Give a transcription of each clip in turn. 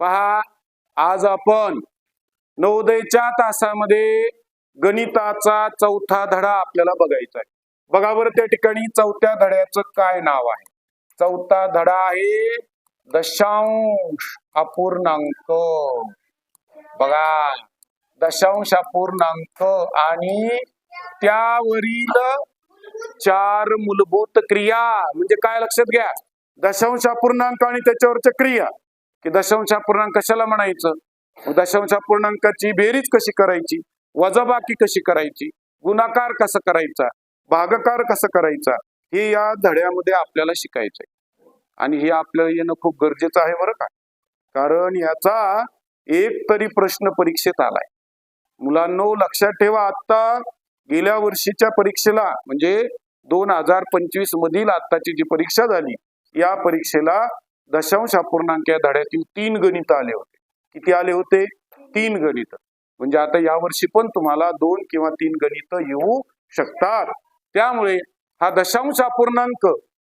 पहा आज आपण नवोदयच्या तासामध्ये गणिताचा चौथा धडा आपल्याला बघायचा आहे. बघा बरं त्या ठिकाणी चौथ्या धड्याचं काय नाव आहे. चौथा धडा आहे दशांश अपूर्णांक. बघा दशांश अपूर्णांक आणि त्यावरील चार मूलभूत क्रिया. म्हणजे काय लक्षात घ्या? दशांश अपूर्णांक आणि त्याच्यावरच्या क्रिया. की दशांश अपूर्णांक कशाला म्हणायचं? दशांश अपूर्णांकाची बेरीज कशी करायची? वजाबाकी कशी करायची? गुणाकार कसा करायचा? भागाकार कसा करायचा? हे या धड्यामध्ये आपल्याला शिकायचंय आणि हे आपल्याला येणं खूप गरजेचं आहे बरं का? कारण याचा एक तरी प्रश्न परीक्षेत आलाय. मुलांनो लक्षात ठेवा आता गेल्या वर्षीच्या परीक्षेला म्हणजे दोन हजार पंचवीस मधील आत्ताची जी परीक्षा झाली या परीक्षेला दशांश अपूर्णांक या धड्यातील तीन गणित आले होते. किती आले होते? तीन गणित. म्हणजे आता यावर्षी पण तुम्हाला दोन किंवा तीन गणित येऊ शकतात. त्यामुळे हा दशांश अपूर्णांक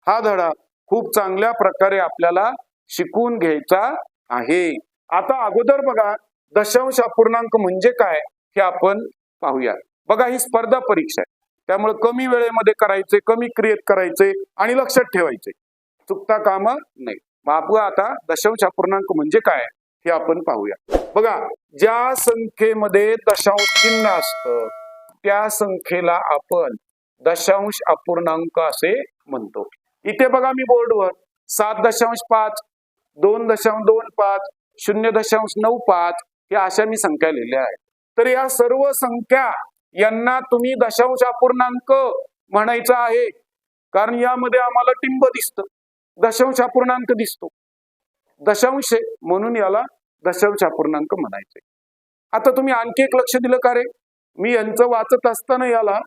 हा धडा खूप चांगल्या प्रकारे आपल्याला शिकून घ्यायचा आहे. आता अगोदर बघा दशांश अपूर्णांक म्हणजे काय हे आपण पाहूया बघा ही स्पर्धा परीक्षा आहे. त्यामुळे कमी वेळेमध्ये करायचे कमी क्रिएट करायचे आणि लक्षात ठेवायचे. चुकता काम नाही मग आता दशांश अपूर्णांक म्हणजे काय हे आपण पाहूया. बघा ज्या संख्येमध्ये दशांश चिन्ह असतं त्या संख्येला आपण दशांश अपूर्णांक असे म्हणतो. इथे बघा मी बोर्डवर सात दशांश पाच दोन दशांश दोन पाच शून्य दशांश नऊ पाच या अशा मी संख्या लिहिल्या आहेत. तर या सर्व संख्या यांना तुम्ही दशांश अपूर्णांक म्हणायचं आहे. कारण यामध्ये आम्हाला टिंब दिसतं. दशांश अपूर्णांक दिसतो. दशांश म्हणून याला दशांश अपूर्णांक म्हणायचे आता तुम्ही आणखी एक लक्ष दिलं का रे? मी यांचं वाचत असताना याला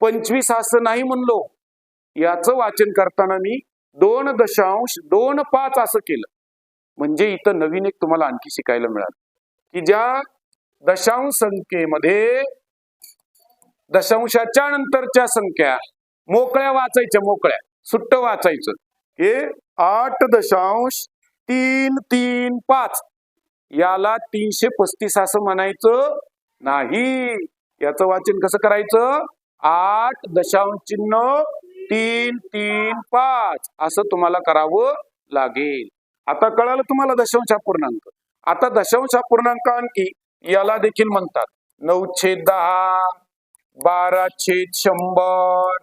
पंचवीस असं नाही म्हणलो. याचं वाचन करताना मी दोन दशांश दोन पाच असं केलं. म्हणजे इथं नवीन एक तुम्हाला आणखी शिकायला मिळालं. की ज्या दशांश संख्येमध्ये दशांशाच्या नंतरच्या संख्या मोकळ्या वाचायच्या मोकळ्या सुट्ट वाचायचं. हे आठ दशांश तीन तीन पाच. याला तीनशे पस्तीस असं म्हणायचं नाही. याचं वाचन कसं करायचं? आठ दशांश चिन्ह तीन तीन पाच. असं तुम्हाला करावं लागेल. आता कळालं तुम्हाला दशांश अपूर्णांक आता दशांश अपूर्णांक आणखी याला देखील म्हणतात. नऊ छेद दहा बारा छेद शंभर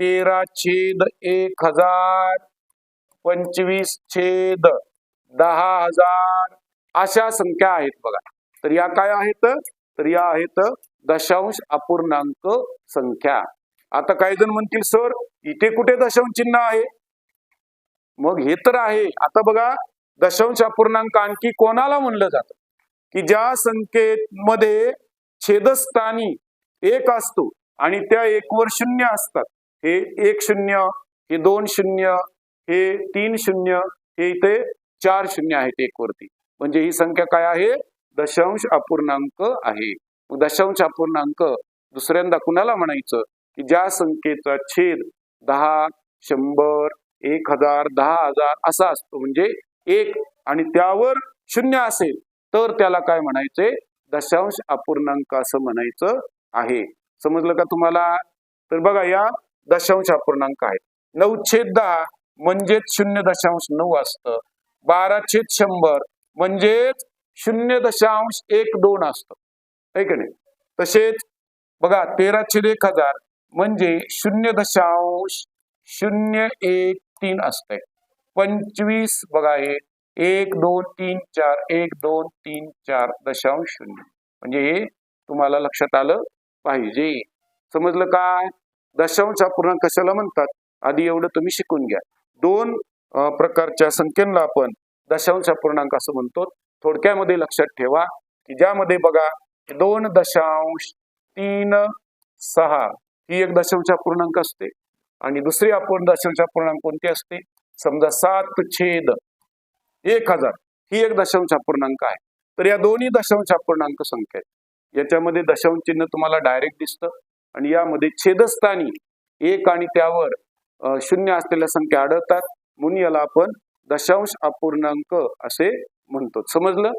तेरा छेद एक हजार पंचवीस छेद दहा हजार अशा संख्या आहेत बघा. तर या काय आहेत? तर या आहेत दशांश अपूर्णांक संख्या. आता काही जण म्हणतील सर इथे कुठे दशांश चिन्ह आहे? मग हे तर आहे. आता बघा दशांश अपूर्णांक आणखी कोणाला म्हणलं जातं? की ज्या संख्येमध्ये छेदस्थानी एक असतो आणि त्या एकवर शून्य असतात. हे एक शून्य हे दोन शून्य हे तीन शून्य हे इथे चार शून्य आहेत एक वरती. म्हणजे ही संख्या काय आहे? दशांश अपूर्णांक आहे. दशांश अपूर्णांक दुसऱ्यांदा कुणाला म्हणायचं? की ज्या संख्येचा छेद दहा शंभर एक हजार दहा हजार असा असतो म्हणजे एक आणि त्यावर शून्य असेल तर त्याला काय म्हणायचे? दशांश अपूर्णांक असं म्हणायचं आहे. समजलं का तुम्हाला? तर बघा या दशांश अपूर्णांक आहेत. नऊ छेद दहा म्हणजेच शून्य दशांश नऊ असतं. बारा छेद शंभर म्हणजेच शून्य दशांश एक दोन असतं. आहे की नाही? तसेच बघा तेरा छेद एक हजार म्हणजे शून्य दशांश शून्य एक तीन असतंय. पंचवीस बघा हे एक दोन तीन चार एक दोन तीन चार दशांश शून्य. म्हणजे हे तुम्हाला लक्षात आलं पाहिजे. समजलं का दशांश अपूर्णांक कशाला म्हणतात? आधी एवढं तुम्ही शिकून घ्या. दोन प्रकारच्या संख्यांना आपण दशांश अपूर्णांक असं म्हणतो. थोडक्यामध्ये लक्षात ठेवा की ज्यामध्ये बघा दोन दशांश तीन सहा ही एक दशांश अपूर्णांक असते. आणि दुसरी आपण दशांश अपूर्णांक कोणती असते? समजा सात छेद एक हजार ही एक दशांश अपूर्णांक आहे. तर या दोन्ही दशांश अपूर्णांक संख्या आहेत. याच्यामध्ये दशांश चिन्ह तुम्हाला डायरेक्ट दिसतं. आणि यामध्ये छेदस्थानी एक आणि त्यावर शून्य असलेल्या संख्या आढळतात. म्हणून याला आपण दशांश अपूर्णांक असे म्हणतो. समजलं?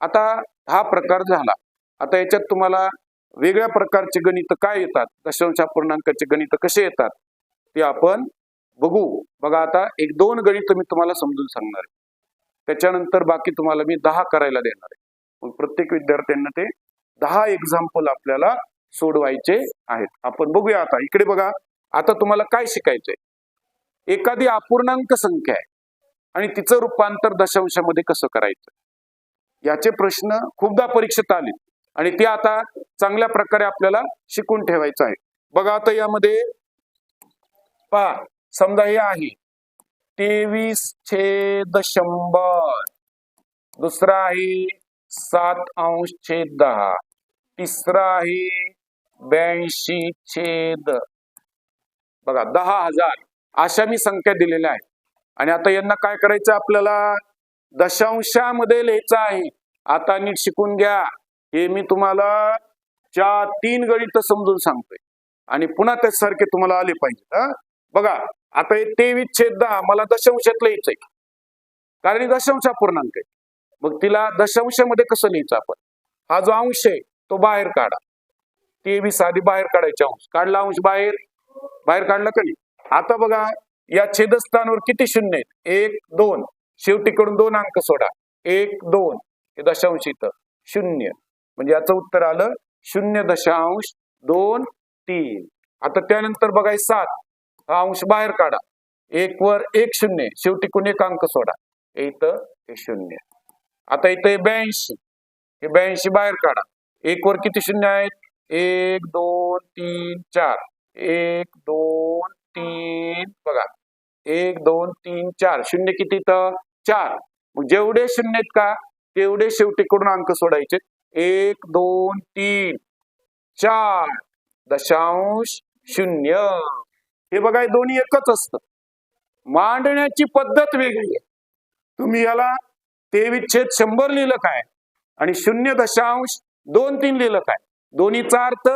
आता हा प्रकार झाला. आता याच्यात तुम्हाला वेगळ्या प्रकारचे गणित काय येतात? दशांश अपूर्णांकाचे गणित कसे येतात? ते आपण बघू. बघा आता एक दोन गणित मी तुम्हाला समजून सांगणार आहे. त्याच्यानंतर बाकी तुम्हाला मी दहा करायला देणार आहे. मग प्रत्येक विद्यार्थ्यांना ते दहा एक्झाम्पल आपल्याला सोडवायचे आहेत. आपण बघूया आता. इकडे बघा. आता तुम्हाला काय शिकायचंय? एखादी अपूर्णांक संख्या आहे आणि तिचं रूपांतर दशांशामध्ये कसं करायचं? याचे प्रश्न खूपदा परीक्षेत आले. आणि ते आता चांगल्या प्रकारे आपल्याला शिकून ठेवायचं आहे. बघा आता यामध्ये पहा. समजा हे आहे. तेवीस छेद शंभर दुसरा आहे सात अंश छेद दहा. तिसरा आहे ब्याऐंशी छेद. बघा दहा हजार अशा मी संख्या दिलेल्या आहेत. आणि आता यांना काय करायचं आपल्याला? दशांशामध्ये लिहायचं आहे. आता नीट शिकून घ्या. हे मी तुम्हाला चार तीन गणित समजून सांगतोय. आणि पुन्हा त्यासारखे तुम्हाला आले पाहिजे हा? बघा आता हे तेवीस छेद दहा मला दशांशात लिहायचंय कारण दशांश पूर्णांक आहे. मग तिला दशांशामध्ये कसं लिहायचं आपण? हा जो अंश आहे तो बाहेर काढा. तेवीस आधी बाहेर काढायचे अंश. काढला अंश बाहेर. बाहेर काढला कधी? आता बघा या छेदस्थानवर किती शून्य आहेत? एक दोन. शेवटीकडून दोन अंक सोडा. एक दोन. हे दशांश इथं. शून्य. म्हणजे याचं उत्तर आलं शून्य दशांश दोन तीन. आता त्यानंतर बघाय सात. हा अंश बाहेर काढा. एक वर एक शून्य. शेवटीकडून एक अंक सोडा. इथं हे शून्य. आता इथं हे ब्याऐंशी. हे ब्याऐंशी बाहेर काढा. एक वर किती शून्य आहेत? एक दोन तीन चार. एक दोन तीन बघा. एक दोन तीन चार. शून्य किती तर चार. जेवढे शून्य आहेत का तेवढे शेवटीकडून अंक सोडायचे. एक दोन तीन. चार. दशांश शून्य. हे बघा दोन्ही एकच असत. मांडण्याची पद्धत वेगळी आहे. तुम्ही याला तेवीस छेद शंभर लिहिलं काय? आणि शून्य दशांश दोन तीन लिहिलं काय? दोन्हीचा अर्थ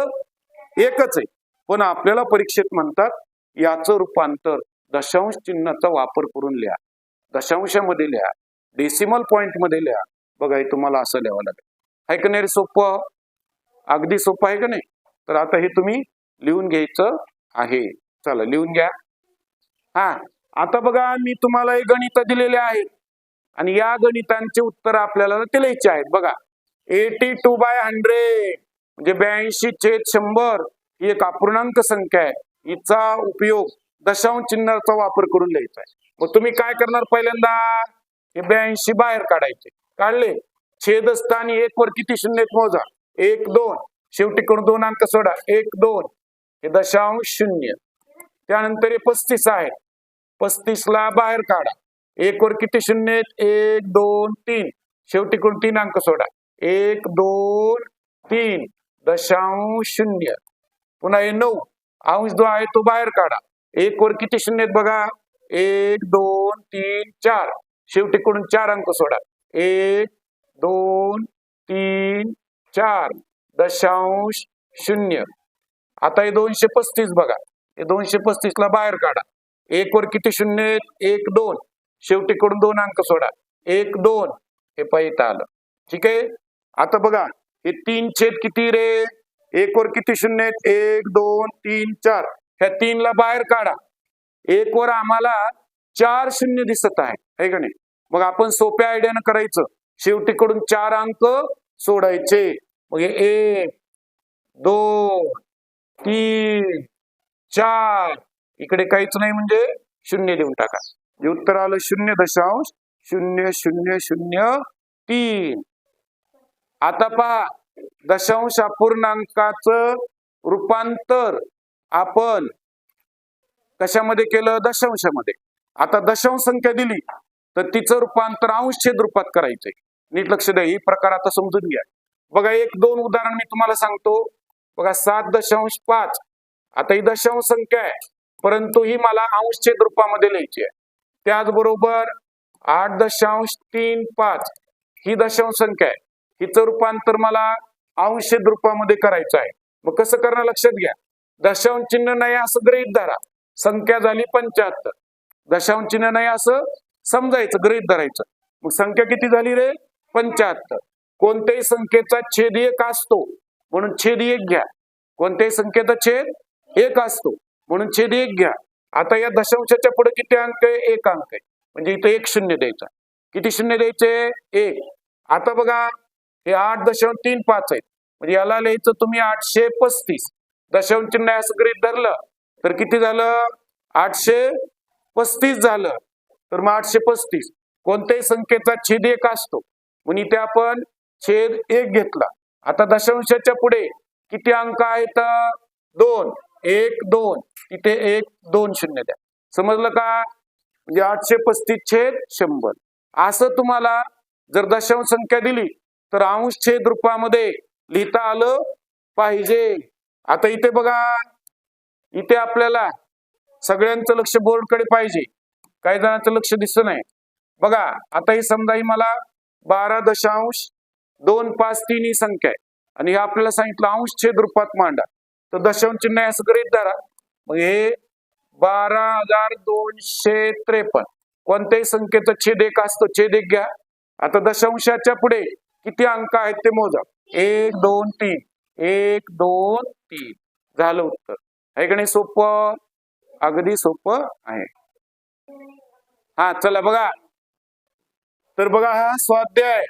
एकच आहे. पण आपल्याला परीक्षेत म्हणतात याचं रूपांतर दशांश चिन्हाचा वापर करून लिहा. दशांशामध्ये लिहा. डेसिमल पॉइंटमध्ये लिहा. बघा हे तुम्हाला असं लिहावं लागेल. आहे का नाही रे सोपं अगदी सोपं आहे का नाही? तर आता हे तुम्ही लिहून घ्यायचं आहे. चला लिहून घ्या. हा आता बघा मी तुम्हाला हे गणित दिलेले आहेत. आणि या गणितांचे उत्तर आपल्याला ते लिहायचे आहेत. बघा एटी टू बाय हंड्रेड म्हणजे ब्याऐंशी छेद शंभर ही एक अपूर्णांक संख्या आहे. हिचा उपयोग दशांश चिन्हाचा वापर करून लिहायचा आहे. मग तुम्ही काय करणार पहिल्यांदा? हे ब्याऐंशी बाहेर काढायचे. काढले. छेदस्थानी एक वर किती शून्य मोजा? एक दोन. शेवटी करून दोन अंक सोडा? एक दोन. हे दशांश शून्य. त्यानंतर हे पस्तीस आहे. पस्तीस ला बाहेर काढा. एक वर किती शून्य एक दोन तीन. शेवटी करून तीन अंक सोडा? एक दोन तीन. दशांश शून्य. पुन्हा हे नऊ. अंश जो आहे तो बाहेर काढा. एक वर किती शून्य आहेत बघा? एक दोन तीन चार. शेवटी कडून चार अंक सोडा. एक दोन तीन चार. दशांश शून्य. आता हे दोनशे पस्तीस बघा. हे दोनशे पस्तीस ला बाहेर काढा. एक वर किती शून्य आहेत? एक दोन. शेवटी कडून दोन अंक सोडा. एक दोन. हे पाहिजे आलं. ठीक आहे? आता बघा. हे तीन छेद किती रे? एक वर किती शून्य एक दोन तीन चार. ह्या तीन ला बाहेर काढा. एक वर आम्हाला चार शून्य दिसत आहे. का नाही? मग आपण सोप्या आयडियानं करायचं. शेवटीकडून चार अंक सोडायचे. मग हे एक दोन तीन चार. इकडे काहीच नाही म्हणजे शून्य देऊन टाका. जे उत्तर आलं शून्य दशांश शून्य शून्य शून्य तीन. आता पहा दशांश अपूर्णांकाचं रूपांतर आपण कशामध्ये केलं? दशांशामध्ये. आता दशांश संख्या दिली तर तिचं रूपांतर अंश छेद रूपात करायचंय. नीट लक्ष द्या ही प्रकार आता समजून घ्या. बघा एक दोन उदाहरण मी तुम्हाला सांगतो. बघा सात दशांश पाच. आता ही दशांश संख्या आहे परंतु ही मला अंश छेद रूपामध्ये लिहायची आहे. त्याचबरोबर आठ दशांश तीन पाच ही दशांश संख्या आहे. हिचं रूपांतर मला अंश रूपामध्ये करायचं आहे. मग कसं करणं लक्षात घ्या. दशांश चिन्ह नाही असं गृहित धरा. संख्या झाली पंच्याहत्तर. दशांश चिन्ह नाही असं समजायचं गृहित धरायचं. मग संख्या किती झाली रे? पंच्याहत्तर. कोणत्याही संख्येचा छेद एक असतो म्हणून छेद एक घ्या. कोणत्याही संख्येचा छेद एक असतो म्हणून छेद एक घ्या. आता या दशांशाच्या पुढे किती अंक आहे? एक अंक आहे. म्हणजे इथं एक शून्य द्यायचा. किती शून्य द्यायचे? एक. आता बघा हे आठ दशांश तीन पाच आहेत. म्हणजे याला लिहायचं तुम्ही आठशे पस्तीस. दशांश चिन्ह असं गृहीत धरलं तर किती झालं? आठशे पस्तीस झालं. तर मग आठशे पस्तीस. कोणत्याही संख्येचा छेद एक असतो. म्हणून इथे आपण छेद एक घेतला. आता दशांशाच्या पुढे किती अंक आहेत? दोन. एक दोन. इथे एक दोन शून्य द्या. समजलं का? म्हणजे आठशे पस्तीस छेद शंभर. असं तुम्हाला जर दशांश संख्या दिली तर अंश छेद रूपामध्ये लिहिता आलं पाहिजे. आता इथे बघा इथे आपल्याला सगळ्यांचं लक्ष बोर्डकडे पाहिजे. काही जणांचं लक्ष दिसत नाही. बघा आता ही समजा ही मला बारा दशांश दोन पाच तीन ही संख्या आहे. आणि हे आपल्याला सांगितलं अंश छेद रूपात मांडा. तर दशांश चिन्ह असं गरीत धरा. मग हे बारा हजार दोनशे त्रेपन्न. कोणत्याही संख्येचं छेद एक असतो. छेद एक घ्या. आता दशांशाच्या पुढे किती अंक आहेत ते मोजा. एक दोन तीन. एक दोन तीन. झालं उत्तर. आहे का नाही सोपं? अगदी सोपं आहे. हा चला बघा. तर बघा हा स्वाध्याय.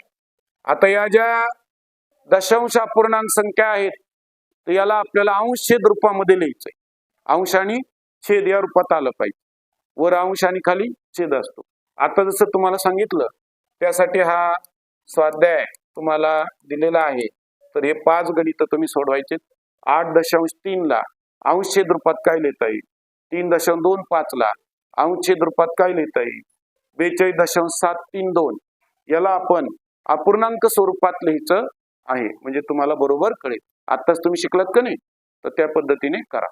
आता या ज्या दशांश अपूर्णांक संख्या आहेत तर याला आपल्याला अंश छेद रूपामध्ये लिहायचंय. अंश आणि छेद या रूपात आलं पाहिजे. वर अंश आणि खाली छेद असतो. आता जसं तुम्हाला सांगितलं त्यासाठी हा स्वाध्याय तुम्हाला दिलेला आहे. तर हे पाच गणित तुम्ही सोडवायचे. आठ दशांश तीन ला अंश छेद रूपात काय लिहिता येईल? तीन दशांश दोन पाच ला अंश छेद रूपात काय लिहिता येईल? बेचाळीस दशांश सात तीन दोन. याला आपण अपूर्णांक स्वरूपात लिहायचं आहे. म्हणजे तुम्हाला बरोबर कळेल. आत्ताच तुम्ही शिकलात का नाही? तर त्या पद्धतीने करा.